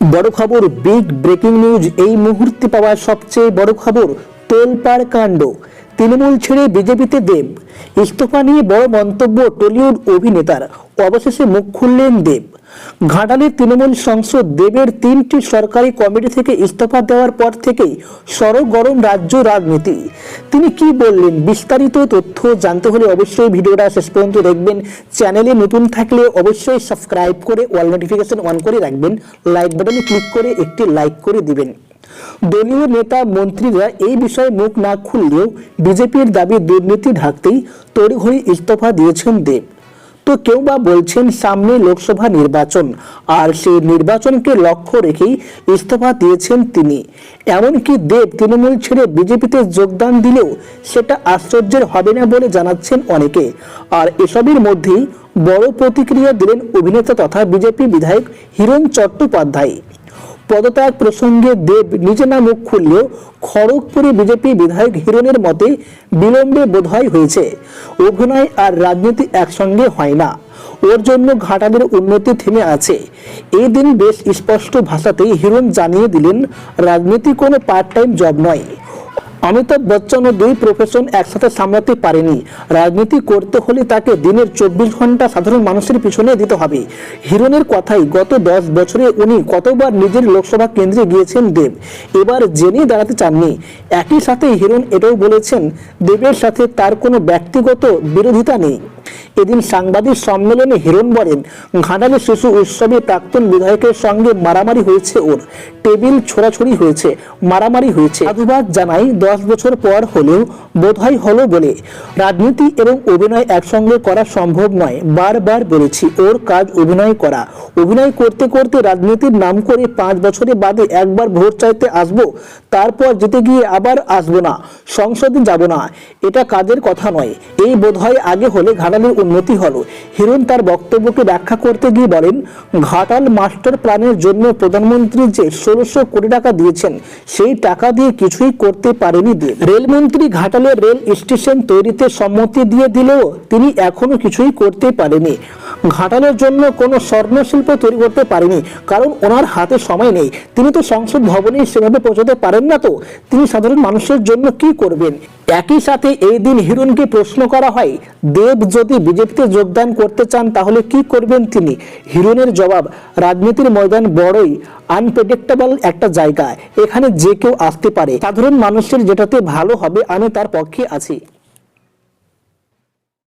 বড় খবর big breaking news এই মুহূর্তে পাওয়া সবচেয়ে বড় খবর, তোলপাড় কাণ্ড। তৃণমূল ছেড়ে বিজেপিতে দেব। ইস্তফা নিয়ে বড় মন্তব্য টলিউড অভিনেতার। অবশেষে মুখ খুললেন দেব। ঘাটালের তৃণমূল সংসদ দেবের তিনটি সরকারি কমিটি থেকে ইস্তফা দেওয়ার পর থেকেই সরগরম রাজ্য রাজনীতি। তিনি কি বললেন? বিস্তারিত তথ্য জানতে হলে অবশ্যই ভিডিওটা শেষ পর্যন্ত দেখবেন। চ্যানেলে নতুন থাকলে অবশ্যই সাবস্ক্রাইব করে অল নোটিফিকেশন অন করে রাখবেন। লাইক বাটনে ক্লিক করে একটি লাইক করে দিবেন। দলীয় নেতা, মন্ত্রীরা এই বিষয়ে মুখ না খুললেও বিজেপির দাবি দুর্নীতি ঢাকতেই তড়িঘড়ি ইস্তফা দিয়েছেন দেব। তো কেউ বা বলছেন সামনে লোকসভা নির্বাচন, আর সেই নির্বাচনকে লক্ষ্য রেখেই ইস্তফা দিয়েছেন তিনি। এমনকি দেব তৃণমূল ছেড়ে বিজেপিতে যোগদান দিলেও সেটা আশ্চর্যের হবে না বলে জানাচ্ছেন অনেকে। আর এসবের মধ্যেই বড় প্রতিক্রিয়া দিলেন অভিনেতা তথা বিজেপি বিধায়ক হিরণ চট্টোপাধ্যায়। পদত্যাগ প্রসঙ্গে দেব নিজে না মুখ খুললেও খড়গপুরে বিজেপি বিধায়ক হিরণের মতে বিলম্বে বোধহয় হয়েছে। অভিনয় আর রাজনীতি একসঙ্গে হয় না। ওর জন্য ঘাটালের উন্নতি থেমে আছে। এই দিন বেশ স্পষ্ট ভাষাতেই হিরণ জানিয়ে দিলেন, রাজনীতি কোনো পার্ট টাইম জব নয়। অমিতাভ বচ্চন ও দুই প্রফেশন একসাথে সামলাতে পারেনি। রাজনীতি করতে হলে তাকে দিনের চব্বিশ ঘণ্টা সাধারণ মানুষের পিছনে দিতে হবে। হিরণের কথাই গত দশ বছরে উনি কতবার নিজের লোকসভা কেন্দ্রে গিয়েছেন দেব। এবার জেনে দাঁড়াতে চাননি। একই সাথে হিরণ এটাও বলেছেন, দেবের সাথে তার কোনো ব্যক্তিগত বিরোধিতা নেই। এদিন সাংবাদিক সম্মেলনে হিরণ বলেন ঘাটালে শিশু উৎসবে প্রাক্তন বিধায়কের সঙ্গে মারামারি হয়েছে ওর। টেবিল ছোড়াছড়ি হয়েছে, মারামারি হয়েছে। সাধুবাদ জানাই দশ বছর পর হলেও বোধহয় হলো বলে। রাজনীতি এবং অভিনয় একসঙ্গে করা সম্ভব নয়, বারবার বলেছি, ওর কাজ অভিনয় করা। অভিনয় করতে করতে রাজনীতির নাম করে পাঁচ বছরে বাদে একবার ভোট চাইতে আসব, তারপর যেতে গিয়ে আবার আসব না, সংসদে যাব না, এটা কাজের কথা নয়। এই বোধহয় আগে হলে ঘাটালের উন্নতি হলো। হিরণ তার বক্তব্যকে ব্যাখ্যা করতে গিয়ে বলেন, ঘাটাল মাস্টার প্ল্যানের জন্য প্রধানমন্ত্রী যে ষোলোশো কোটি টাকা দিয়েছেন, সেই টাকা দিয়ে কিছুই করতে পারেনি দিয়ে রেলমন্ত্রী ঘাটালের রেল স্টেশন তৈরিতে সম্মতি দিয়ে দিলেও তিনি এখনও কিছুই করতে পারেনি। ঘাটালের জন্য কোনো স্বর্ণশিল্প তৈরি করতে পারেনি, কারণ ওনার হাতে সময় নেই। তিনি তো সংসদ ভবনে সেভাবে পৌঁছাতে পারেন না তো? তিনি সাধারণ মানুষের জন্য কি করবেন? একই সাথে এই দিন হিরণকে প্রশ্ন করা হয়, দেব যদি বিজেপিতে যোগদান করতে চান তাহলে কি করবেন তিনি? হিরণের জবাব, রাজনীতির ময়দান বড়ই আনপ্রেডিক্টেবল একটা জায়গা। এখানে যে কেউ আসতে পারে। সাধারণ মানুষের যেটাতে ভালো হবে, আমি তার পক্ষে আছি।